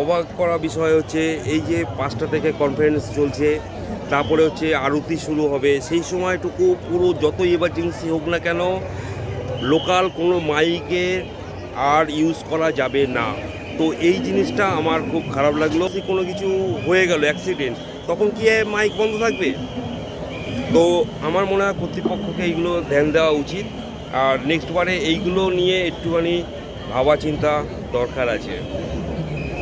অবাক করা বিষয় হচ্ছে, এই যে পাঁচটা থেকে কনফারেন্স চলছে, তারপরে হচ্ছে আরতি শুরু হবে, সেই সময়টুকু পুরো যত ইমার্জেন্সি হোক না কেন লোকাল কোনো মাইকে আর ইউজ করা যাবে না। তো এই জিনিসটা আমার খুব খারাপ লাগল। কোনো কিছু হয়ে গেল অ্যাক্সিডেন্ট তখন কি মাইক বন্ধ থাকবে? তো আমার মনে হয় কর্তৃপক্ষকে এইগুলো ধ্যান দেওয়া উচিত। আর নেক্সট বারে এইগুলো নিয়ে একটুখানি ভাবা চিন্তা দরকার আছে।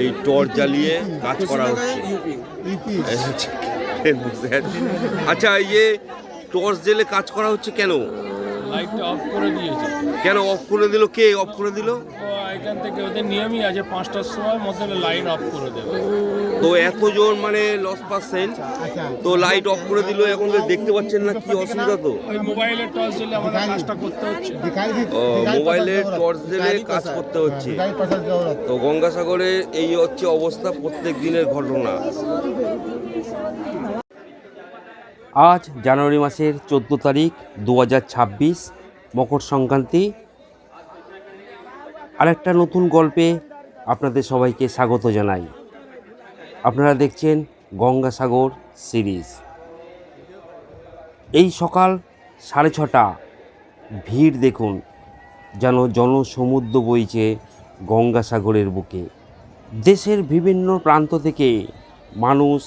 এই টর্চ জ্বালিয়ে কাজ করা হচ্ছে। আচ্ছা ইয়ে যে টর্চ জেলে কাজ করা হচ্ছে কেন? লাইটটা অফ করে দিয়েছে। কেন অফ করে দিল? কে অফ করে দিল? এখান থেকে ওদের নিয়মই আছে পাঁচটার সময় মধ্যে লাইন অফ করে দেবে। তো এতজন মানে লস পাচ্ছেন তো লাইট অফ করে দিল এখন তো দেখতে পাচ্ছেন না কি অসুবিধা তো। ওই মোবাইলের টর্চ দিলে আমাদের কাজটা করতে হচ্ছে। ও, মোবাইলের টর্চ দিলে কাজ করতে হচ্ছে। তো গঙ্গাসাগরে এই হচ্ছে অবস্থা প্রত্যেক দিনের ঘটনা। আজ জানুয়ারি মাসের চোদ্দ তারিখ দু ছাব্বিশ মকর সংক্রান্তি আরেকটা নতুন গল্পে আপনাদের সবাইকে স্বাগত জানাই। আপনারা দেখছেন গঙ্গাসাগর সিরিজ। এই সকাল সাড়ে ছটা, ভিড় দেখুন, যেন জনসমুদ্র বইছে গঙ্গাসাগরের বুকে। দেশের বিভিন্ন প্রান্ত থেকে মানুষ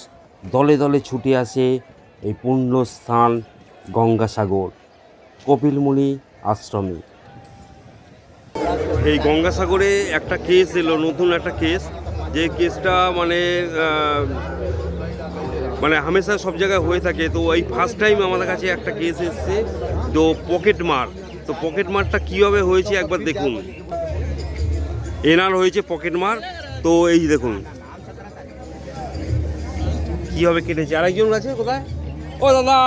দলে দলে ছুটে আসে এই পুণ্য স্থান গঙ্গাসাগর, কপিলমুনি আশ্রমে। এই গঙ্গাসাগরে একটা কেস এলো নতুন একটা কেস যে কেসটা মানে মানে হামেশা সব জায়গায় হয়ে থাকে। তো এই ফার্স্ট টাইম আমাদের কাছে একটা কেস এসছে তো পকেট মার। তো পকেট মারটা কীভাবে হয়েছে একবার দেখুন। এনার হয়েছে পকেট মার। তো এই দেখুন। কীভাবে কেটেছে? আরেকজন আছে কোথায়? ও দাদা!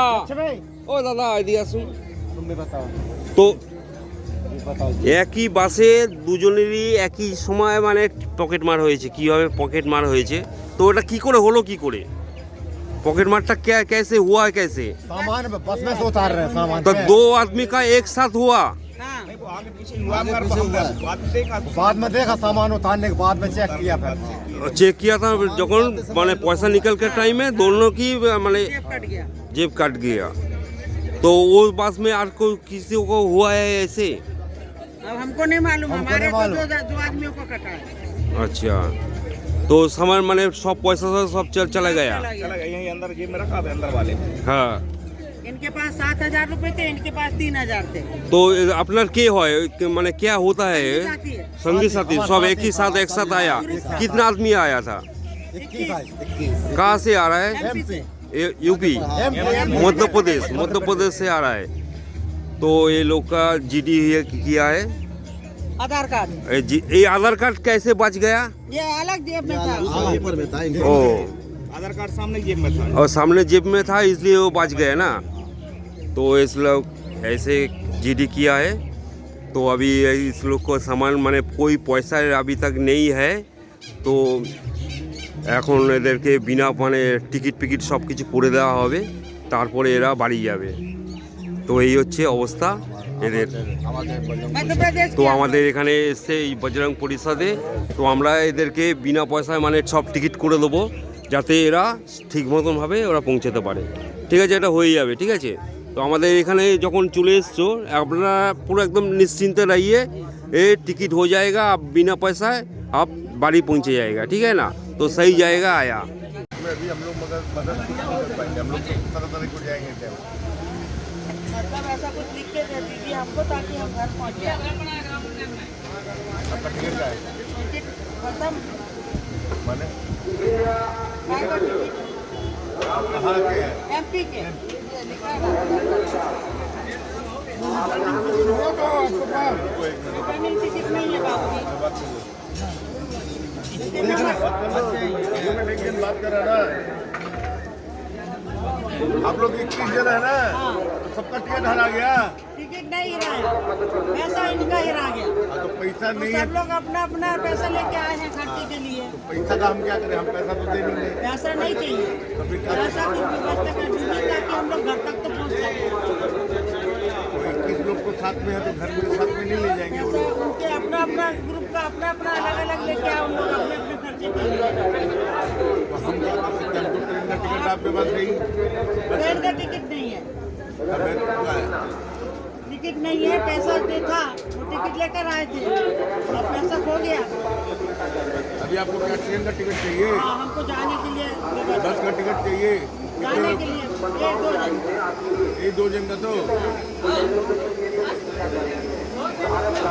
ও দাদা এদিকে আসুন। তো একই বাসে দুজনেরই একই সময় মানে পকেট মার হয়েছে কীভাবে পকেট মার হয়েছে তো ওটা কি করে হলো কি করে पॉकेट मारटा क्या कैसे हुआ कैसे सामान बस में से उतार रहे हैं सामान तो दो आदमी का एक साथ हुआ बाद में देखा सामान उतारने के बाद में चेक किया फिर चेक किया था जखन माने पैसा निकल के टाइम में दोनों की माने जेब कट गया तो वो बस में और कोई किसी को हुआ है ऐसे अब हमको नहीं मालूम हमारे तो दो, दो आदमियों को कटा अच्छा। तो समय मैंने सब पैसा सब चल चला गया? चला गया। यही अंदर ये मेरा काम है अंदर वाले। हाँ। इनके पास सात हज़ार रूपए थे इनके पास तीन हज़ार थे। तो अपना के हो? मैंने क्या होता है? संगी साथी सब एक ही साथ एक साथ आया? कितना आदमी आया था? कहाँ से आ रहा है? यूपी? मध्य प्रदेश मध्य प्रदेश से आ रहा है। तो ये लोग का जीडी ये किया है आधार कार्ड ये जी- ये आधार कार्ड कैसे बच गया ये अलग जेब में था ओ आधार कार्ड सामने जेब में था और सामने जेब में था इसलिए वो बच गया ना तो इस लोग ऐसे जीडी किया है तो अभी इस लोग को सामान माने कोई पैसा अभी तक नहीं है তো এখন এদেরকে বিনা মানে টিকিট ফিকিট সব কিছু করে দেওয়া হবে তারপরে এরা বাড়ি যাবে তো এই হচ্ছে অবস্থা এদের मध्य प्रदेश তো के আমাদের এখানে এসছে এই বজরং পরিষদে তো আমরা এদেরকে বিনা পয়সায় মানে সব টিকিট করে দেবো যাতে এরা ঠিক মতনভাবে ওরা পৌঁছাতে পারে ঠিক আছে এটা হয়ে যাবে ঠিক আছে তো আমাদের এখানে যখন চলে এসছো আপনারা পুরো একদম নিশ্চিন্তে रहिए ये टिकट हो जाएगा आप बिना पैसा आप बाड़ी पहुंचे जाएगा ठीक है ना तो सही जाएगा आया अभी हम लोग मदद मदद कुछ नहीं कर पाएंगे हम लोग तरह तरह को जाएंगे टाइम मतलब ऐसा कुछ लिख के दे दीजिए हमको ताकि हम घर पहुँच जाए आपका टिकट है खत्म माने काय का के एमपी के लिखा टिकट नहीं है बाबू जी लेकिन बात कर रहे ना आप लोग इक्कीस जन है ना? तो सबका टिकट हरा गया? टिकट नहीं गिराया पैसा इनका गिरा गया। हाँ, तो पैसा तो नहीं है। सब लोग अपना अपना पैसा लेके आए हैं खर्चे के लिए। तो पैसा का हम क्या करें? हम पैसा तो दे नहीं। पैसा नहीं चाहिए। तो पैसा की व्यवस्था कर दीजिए ताकि हम लोग घर तक तो पहुँच सकें। तो इक्कीस लोग को साथ में है तो घर में साथ में नहीं ले जाएँगे वो लोग। उनके अपना अपना ग्रुप का अपना अपना अलग अलग लेके आओ लोग अपने ट्रेन का टिकट आपके पास नहीं ट्रेन का टिकट नहीं है। टिकट नहीं है पैसा जो था वो टिकट लेकर आए थे। अब पैसा खो गया। अभी आपको क्या ट्रेन का टिकट चाहिए? हाँ, हमको जाने के लिए बस का टिकट चाहिए। जाने के लिए। एक दो ये दो जन का तो।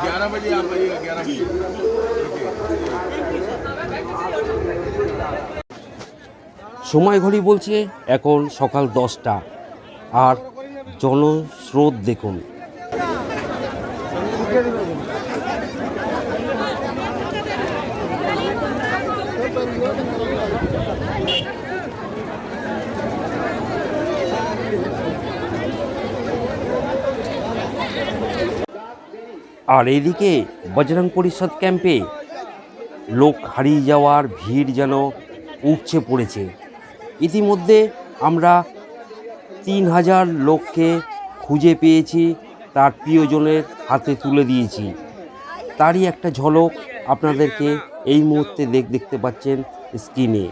ग्यारह बजे आप आइएगा ग्यारह बजे। সময় ঘড়ি বলছে এখন সকাল দশটা। আর জনস্রোত দেখুন। আর এদিকে বজরং পরিষদ ক্যাম্পে লোক হারিয়ে যাওয়ার ভিড় যেন উপচে পড়েছে। ইতিমধ্যে আমরা তিন হাজার লোককে খুঁজে পেয়েছি, তার প্রিয়জনের হাতে তুলে দিয়েছি। তারই একটা ঝলক আপনাদেরকে এই মুহূর্তে দেখ, দেখতে পাচ্ছেন স্ক্রিনে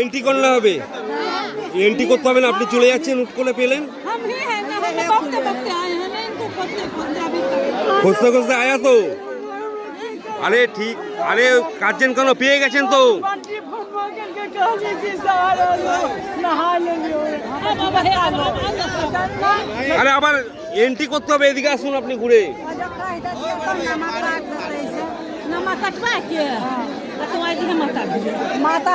এন্ট্রি করলে হবে। এন্ট্রি করতে হবে না আপনি চলে যাচ্ছেন উঠ করে পেলেন। খুঁজতে খুঁজতে আয়া তো। আরে ঠিক আরে কাজেন কেন? পেয়ে গেছেন তো। আরে আবার এন্ট্রি করতে হবে এদিকে আসুন আপনি ঘুরে। মাতা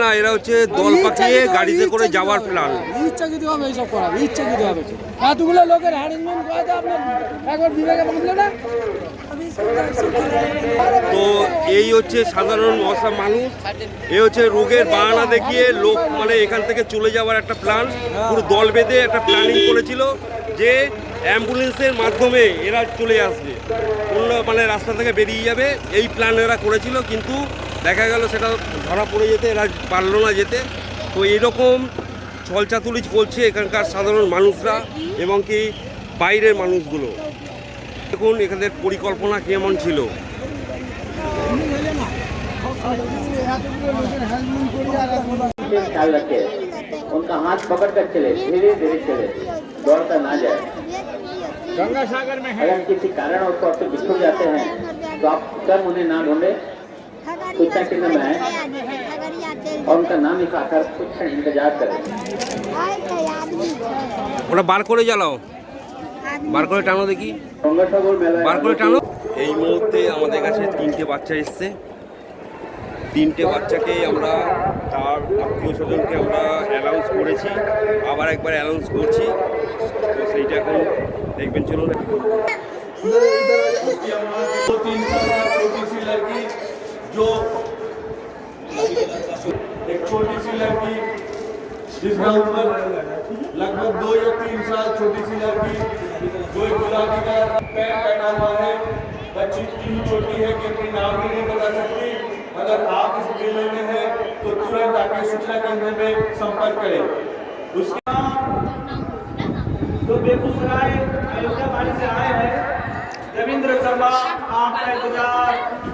না। এরা হচ্ছে দল পাকিয়ে গাড়িতে করে যাওয়ার প্ল্যান ইচ্ছাকৃতভাবে এইসব করা হবে। এতগুলো লোকের হ্যারাসমেন্ট করাতে আপনার একবার বিবেকে বাঁধলো না? তো এই হচ্ছে সাধারণ মশা মানুষ। এই হচ্ছে রোগের বাহানা দেখিয়ে লোক মানে এখান থেকে চলে যাওয়ার একটা প্ল্যান পুরো দল বেঁধে একটা প্ল্যানিং করেছিল যে অ্যাম্বুলেন্সের মাধ্যমে এরা চলে আসবে। অন্য মানে রাস্তা থেকে বেরিয়ে যাবে। এই প্ল্যান এরা করেছিল কিন্তু দেখা গেল সেটা ধরা পড়ে যেতে এরা পারলো না যেতে তো এইরকম ছলচাতুলি করছে এখানকার সাধারণ মানুষরা এবং কি বাইরের মানুষগুলো দেখুন এখানের পরিকল্পনা কেমন ছিল ख्याल रखे उनका हाथ पकड़ कर चले धीरे धीरे चले दौड़कर ना जाए गंगा सागर में है अगर किसी कारण उसको आपसे बिछुड़ जाते हैं तो आप स्वयं उन्हें ना ढूंढे सूचना केंद्र में आए और उनका नाम लिखाकर कुछ क्षण इंतजार करें ওটা বার করে জ্বালাও বার করে টানো দেখি गंगा ठाकुर मेला বার করে টানো এই মুহূর্তে আমাদের কাছে তিনটে বাচ্চা এসছে তিনটে বাচ্চাকে আমরা তার আত্মীয় স্বজনকে আমরা অ্যানাউন্স করেছি আবার একবার অ্যানাউন্স করছি তো সেইটা এখন দেখবেন চলুন जो एक छोटी सी लड़की जिसका उम्र लगभग दो या तीन साल छोटी सी लड़की, जो एक गुलाबी का पैंट पहना हुआ है, बच्ची इतनी छोटी है कि अपने नाम भी नहीं बता सकती। अगर आप इस ज़िले में हैं तो तुरंत आके सूचना केंद्र में संपर्क करें। उसके जो बेगूसराय अयोध्या से आए हैं, रविंद्र शर्मा, आपका इंतज़ार।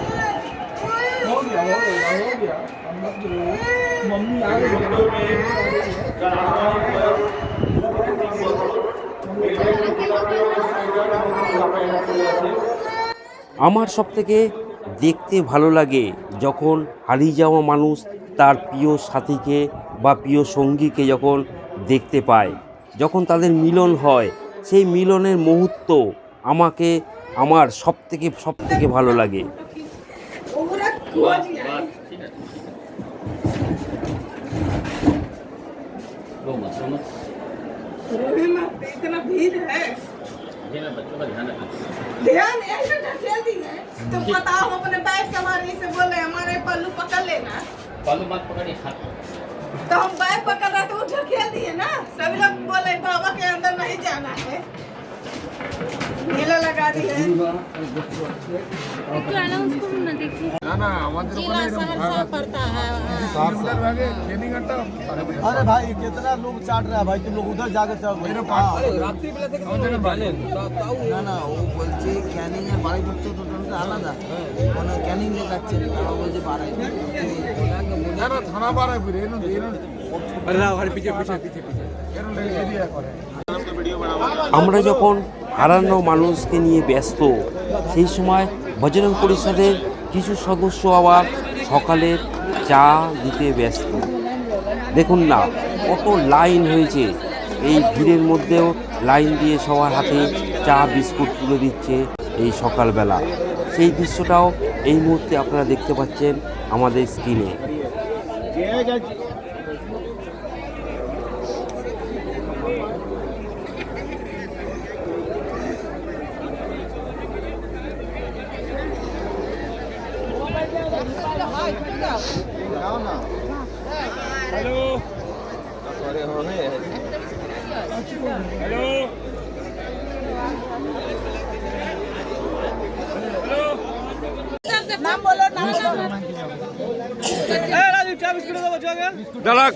हो गया हो गया हो गया हम मत रो मम्मी आ गई ছোট্ট মেয়ে যার আনুমানিক বয়স দু থেকে তিন বছর এই মেয়েটি গোলাপি রঙের সোয়েটার এবং গোলাপি প্যান্ট পরে আছে আমার সবথেকে দেখতে ভালো লাগে যখন হারিয়ে যাওয়া মানুষ তার প্রিয় সাথীকে বা প্রিয় সঙ্গীকে যখন দেখতে পায় যখন তাদের মিলন হয় সেই মিলনের মুহূর্ত আমাকে আমার সবথেকে সবথেকে ভালো লাগে इतना भीड़ है ध्यान ऐसे ढकेल बताओ अपने बैग सवारी से बोले हमारे पल्लू पकड़ लेना पल्लू मत पकड़िए तो हम बैग पकड़ रहे तो वो ढकेल दिए ना। सभी लोग बोले, बाबा के अंदर नहीं जाना है। मेला लगा दिए না না আমাদের ওখানে এরকম ভাগ আছে। पड़ता है কিলোমিটার ভাগে ট্রেনিং একটা আরে ভাই, अरे भाई कितना लोग चाट रहा है भाई तुम लोग उधर जाकर चल এরকম পাঁচ- আমাদের বাড়ি। না না ও বলছে ক্যানিং এর বাড়ি পড়তে তো টোটালটা আলাদা মানে ক্যানিং দেখাচ্ছে তারা বলছে বাড়াই না না থানা বাড়াইপুর এরকম এরকম এরকম এরিয়া করে আমরা যখন হারানো মানুষকে নিয়ে ব্যস্ত। সেই সময় বজরং পরিষদের কিছু সদস্য আবার সকালের চা দিতে ব্যস্ত। দেখুন না, কত লাইন হয়েছে। এই ভিড়ের মধ্যেও লাইন দিয়ে সবার হাতে চা, বিস্কুট তুলে দিচ্ছে এই সকালবেলা। সেই দৃশ্যটাও এই মুহূর্তে আপনারা দেখতে পাচ্ছেন আমাদের স্ক্রিনে।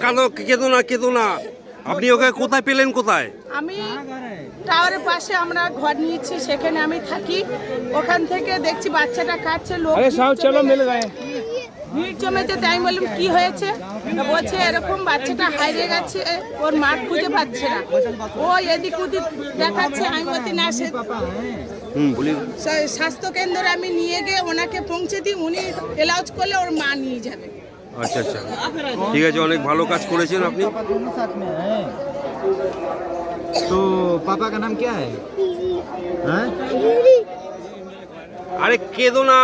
কালো কেঁদো না কেঁদো না। আপনি ওকে কোথায় পেলেন কোথায়? আমি টাওয়ারের পাশে আমরা ঘর নিয়েছি সেখানে আমি থাকি। ওখান থেকে দেখছি বাচ্চাটা কাটছে লোক ভিড় জমেছে তাই বললাম কি হয়েছে? বলছে এরকম বাচ্চাটা হারিয়ে গেছে ওর মাঠ খুঁজে পাচ্ছে না। ও এদিক ওদিক দেখাচ্ছে আমি বলছি না সে স্বাস্থ্য কেন্দ্রে আমি নিয়ে গিয়ে ওনাকে পৌঁছে দিই উনি এলাউজ করলে ওর মা নিয়ে যাবে। আচ্ছা আচ্ছা ঠিক আছে অনেক ভালো কাজ করেছেন আপনি पापा दोनों साथ में हैं तो पापा का नाम क्या है हैं अरे केदो ना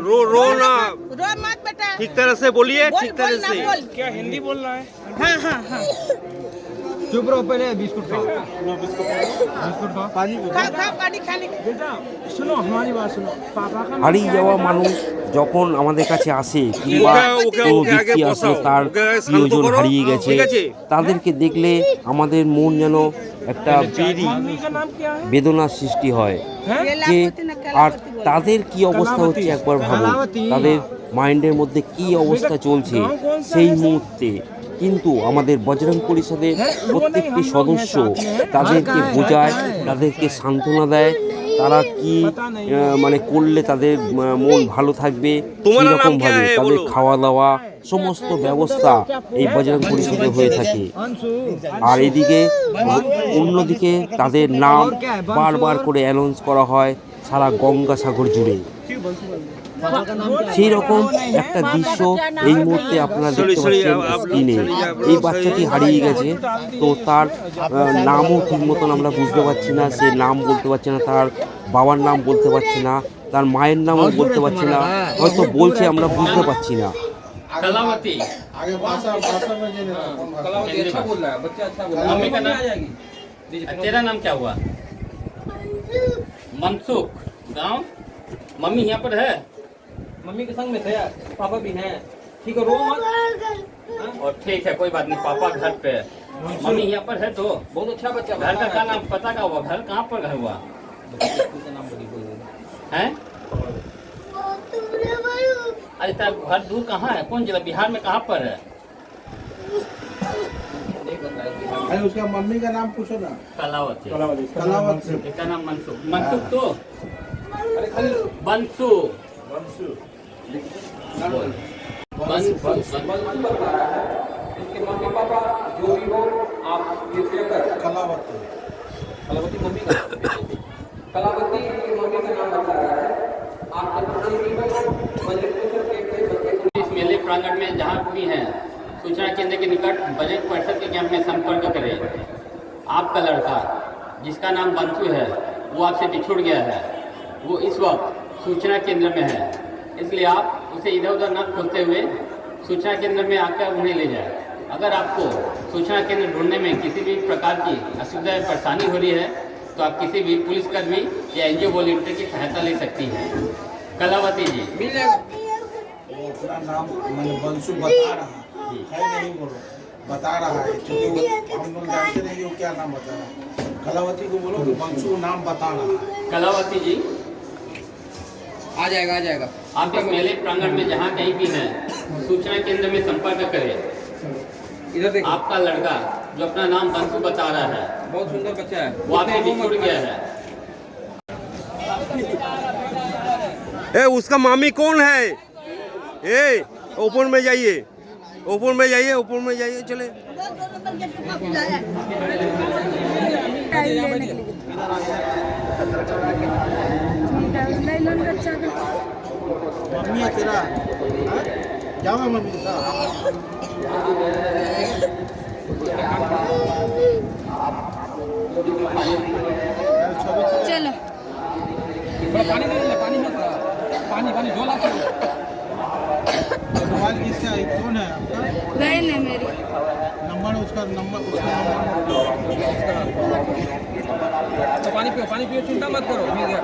रो रो ना रो मत बेटा ठीक तरह से बोलिए बोल ठीक बोल तरह ना से बोल क्या हिंदी बोल रहा है हाँ हाँ हाँ चुप रहो पहले बिस्कुट खाओ बिस्कुट खाओ पानी खा खा पानी खाने बेटा सुनो हमारी बात सुनो पापा का नाम হারিয়ে যাওয়া মানুষ যখন আমাদের কাছে আসে কিংবা ওকে- ওকে- কোনো ওকে আগে ব্যক্তি আসলে বসাও, তার ওকে শান্ত প্রিয়জন করো, হারিয়ে গেছে ঠিক আছে? তাদেরকে দেখলে আমাদের মন যেন একটা বেরি मम्मी का नाम क्या है বেদনার সৃষ্টি হয় ये যে लापति ना আর कलापति बोल তাদের কি অবস্থা হচ্ছে একবার ভাবুন কলাবতী। তাদের মাইন্ডের মধ্যে কি অবস্থা চলছে সেই মুহূর্তে কিন্তু আমাদের বজরং পরিষদের প্রত্যেকটি সদস্য তাদেরকে বোঝায় তাদেরকে সান্ত্বনা দেয় তারা কি মানে করলে তাদের মন ভালো থাকবে সেরকম ভাবে তাদের খাওয়া দাওয়া সমস্ত ব্যবস্থা এই বজরং পরিষদে হয়ে থাকে। আর এদিকে অন্যদিকে তাদের নাম বারবার করে অ্যানাউন্স করা হয় সারা গঙ্গাসাগর জুড়ে। সেই রকম একটা দৃশ্য এই মুহূর্তে আপনারা Sorry, দেখতে sorry, পাচ্ছেন আপ- স্ক্রিনে sorry, আপ- এই বাচ্চাটি হারিয়ে গেছে তো তার আহ, নামও ঠিক মতন আমরা বুঝতে পারছি না সে নাম বলতে পারছে না তার বাবার নাম বলতে পারছে না তার মায়ের নামও বলতে পারছে না হয়তো বলছে আমরা বুঝতে পারছি না कलावती आगे भाषा भाषा में जेने कलावती अच्छा बोल रहा है बच्चा अच्छा बोल रहा है मम्मी का नाम आ जाएगी तेरा नाम क्या हुआ मनसुख गांव मम्मी यहाँ पर है मम्मी के संग में थे पापा भी हैं। ठीक है रो मत। और ठीक है कोई बात नहीं पापा घर पे मम्मी यहाँ पर है तो। बहुत अच्छा बच्चा घर का क्या नाम पता का हुआ? घर कहाँ पर घर हुआ? का है? अरे तेरा घर दूर कहाँ है? कौन जिला? बिहार में कहाँ पर है? अरे उसका मम्मी का नाम पूछो ना। कलावती। कलावत। से इसका नाम मनसुख मनसुख तो? अरे खाली बंसु बंसु है इसके मम्मी पापा जो भी हो आप कलावत कलावती मम्मी का कलावती की मम्मी का नाम बता रहा है आपके भी हो के बच्चे इस मेले प्रांगण में जहाँ भी हैं, सूचना केंद्र के निकट बजट परिषद के कैंप में संपर्क करें। आपका लड़का, जिसका नाम बंसु है, वो आपसे बिछुड़ गया है। वो इस वक्त सूचना केंद्र में है। इसलिए आप उसे इधर उधर न खोजते हुए सूचना केंद्र में आकर उन्हें ले जाए। अगर आपको सूचना केंद्र ढूँढने में किसी भी प्रकार की असुविधा या परेशानी हो रही है तो आप किसी भी पुलिसकर्मी या एनजीओ वॉलेंटियर की सहायता ले सकती हैं। कलावती जी। मिल जाएगा। अपना नाम मैंने बंसु बता रहा है। नहीं बोलो? बता रहा क्योंकि हम लोग जानते नहीं वो क्या नाम बता रहा है। कलावती को बोलो कि बंसु नाम बता रहा है। कलावती जी। आ जाएगा आ जाएगा आप इस मेले प्रांगण में जहाँ कहीं भी हैं सूचना केंद्र में संपर्क करें इधर देखो आपका लड़का जो अपना नाम बंसु बता रहा है बहुत सुंदर बच्चा है वो आपसे बिछुड़ गया है ए उसका मामी कौन है ए ऊपर में जाइए ओपन में जाइए ओपन में जाइए चले मम्मी है तेरा? जाओ मम्मी के चलो पानी दे दे पानी मत पानी पानी झोला मोबाइल किसका है कौन है आपका बहन है मेरी नंबर उसका नंबर उसका नंबर तो पानी पियो पानी पियो चिंता मत करो मिल गया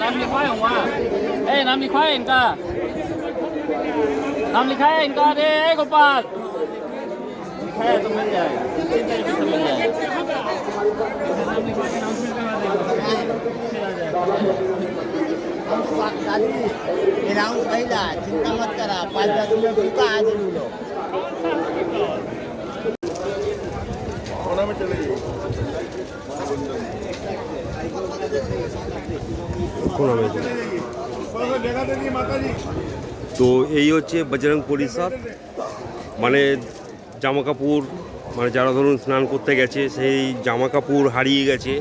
नाम लिखवाए वहाँ ए नाम लिखवाए इनका नाम लिखा है इनका अरे ए, गोपाल लिखा है तो मिल जाएगा इसी तरीके से मिल जाएगा એનાઉન્સ થયેલા ચિંતા મત કરા પાંચ દસ મિનિટ ટૂંકા આજે બોલો তো এই হচ্ছে বজরং পরিষদ। মানে জামা কাপড় মানে যারা ধরুন স্নান করতে গেছে, সেই জামা কাপড় হারিয়ে গেছে।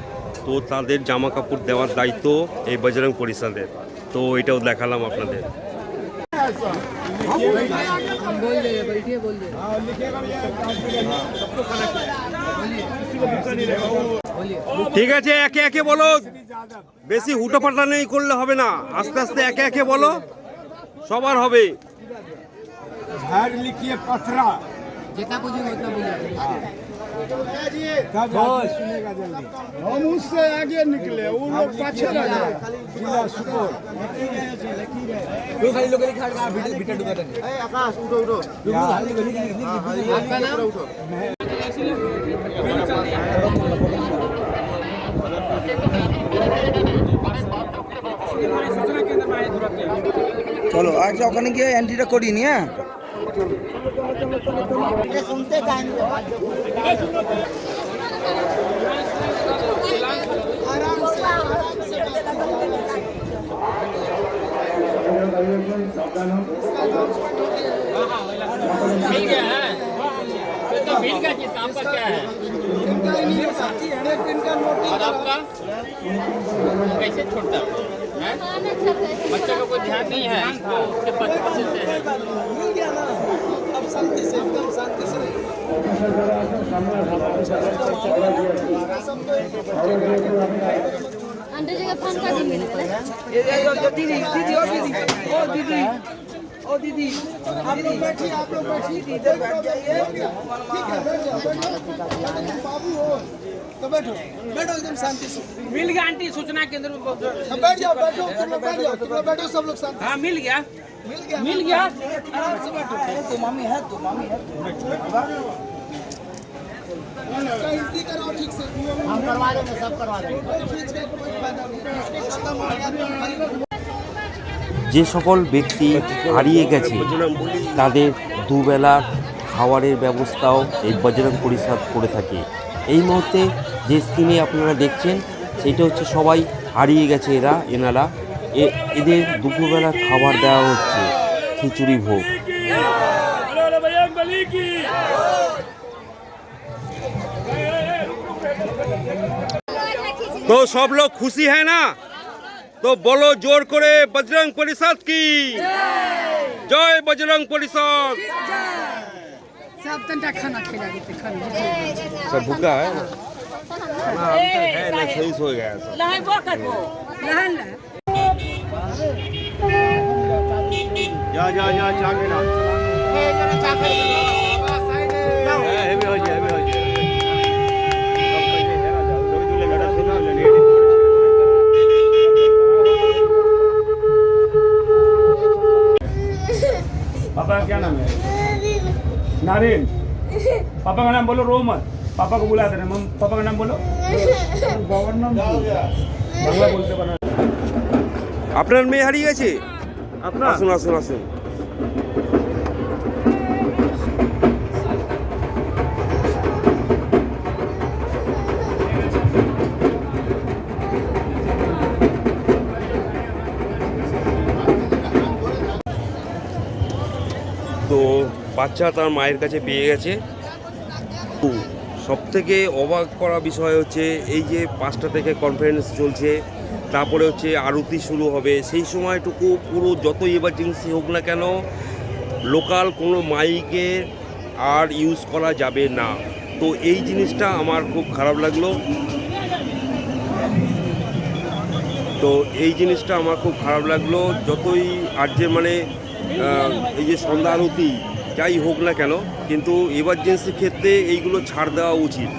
তো তাদের জামা কাপড় দেওয়ার দায়িত্ব এই বজরং পরিষদের। তো এটাও দেখালাম আপনাদের। ঠিক আছে একে একে বলো। বেশি হুটোপাটা নেই করলে হবে না। আস্তে আস্তে একে একে বলো। সবার হবে। ঝাড় লিখিয়ে পাথরা। যেটা বুঝি ওটা বুঝি। तब आदमी सुनेगा जल्दी हम उससे आगे निकले वो लोग पाछे रह गए जिला सुपौल तो सारी लोग लिखा है वीडियो वीडियो डुबा देंगे आकाश उठो उठो आपका नाम চলো আচ্ছা ওখানে গিয়ে এন্ট্রিটা করিনি হ্যাঁ क्या है साथी है कैसे छोड़ता है बच्चे का कोई ध्यान नहीं है उसके से है? दीदी दीदी ओ दीदी ओ दीदी ओ दीदी आप लोग बैठिए आप लोग बैठिए इधर बैठ जाइए ठीक है बैठ जाओ बाबू हो तो बैठो बैठो एकदम शांति से मिल गया आंटी सूचना केंद्र में बैठ जाओ बैठो तुम लोग बैठ जाओ तुम लोग बैठो सब लोग शांति। हाँ मिल गया। मिल गया मिल गया आराम से बैठो तो मामी है तो मामी है हिंदी करो ठीक से हम करवा देंगे सब करवा देंगे कोई फायदा नहीं खत्म हो गया तो भाई যে সকল ব্যক্তি হারিয়ে গেছে তাদের দুবেলার খাবারের ব্যবস্থাও এই বজরং পরিষদ করে থাকে এই মুহূর্তে যে স্ক্রিনে আপনারা দেখছেন সেটা হচ্ছে সবাই হারিয়ে গেছে এরা এনারা এ- এদের দুপুরবেলার খাবার দেওয়া হচ্ছে খিচুড়ি ভোগ तो सब लोग खुशी है ना तो बोलो जोर करे बजरंग परिषद की जय बजरंग परिषद सब तंटा खाना खिला देते खाना सब भूखा है ना खाना अब तक है ना सही सो गया सब लहन वो करबो लहन ला जा जा जा चाह के ना हेवी हो जाए हेवी हो जाए पापा का क्या नाम है नारिन पापा का नाम बोलो रो मत पापा को बुला देना मम पापा का नाम बोलो बांग्ला बोलते बना আপনার মেয়ে হারিয়ে গেছে? আসুন আসুন আসুন। তো বাচ্চা তার মায়ের কাছে পেয়ে গেছে। সব থেকে অবাক করা বিষয় হচ্ছে এই যে পাঁচটা থেকে কনফারেন্স চলছে তারপরে হচ্ছে আরতি শুরু হবে। সেই সময়টুকু পুরো যত ইমার্জেন্সি হোক না কেন, লোকাল কোনো মাইকের আর ইউজ করা যাবে না। তো এই জিনিসটা আমার খুব খারাপ লাগল। তো এই জিনিসটা আমার খুব খারাপ লাগল। যতই আর যে মানে এই যে সন্ধ্যা আরতি, যাই হোক না কেন, কিন্তু এমার্জেন্সি ক্ষেত্রে এইগুলো ছাড় দেওয়া উচিত।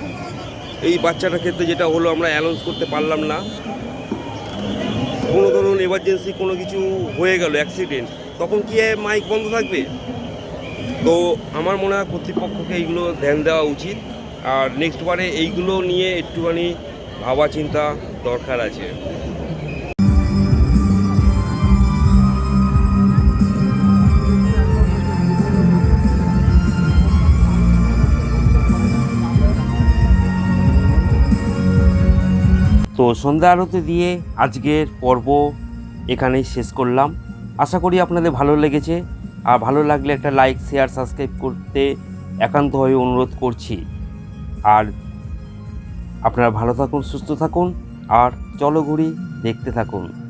এই বাচ্চাটার ক্ষেত্রে যেটা হলো, আমরা অ্যানাউন্স করতে পারলাম না। কোনো ধরুন এমার্জেন্সি কোনো কিছু হয়ে গেল অ্যাক্সিডেন্ট তখন কি মাইক বন্ধ থাকবে? তো আমার মনে হয় কর্তৃপক্ষকে এইগুলো ধ্যান দেওয়া উচিত। আর নেক্সট বারে এইগুলো নিয়ে একটুখানি ভাবা চিন্তা দরকার আছে। তো সন্ধ্যা আরতি দিয়ে আজকের পর্ব এখানেই শেষ করলাম। আশা করি আপনাদের ভালো লেগেছে। আর ভালো লাগলে একটা লাইক, শেয়ার, সাবস্ক্রাইব করতে একান্তভাবে অনুরোধ করছি। আর আপনারা ভালো থাকুন, সুস্থ থাকুন। আর চলো ঘুরি, দেখতে থাকুন।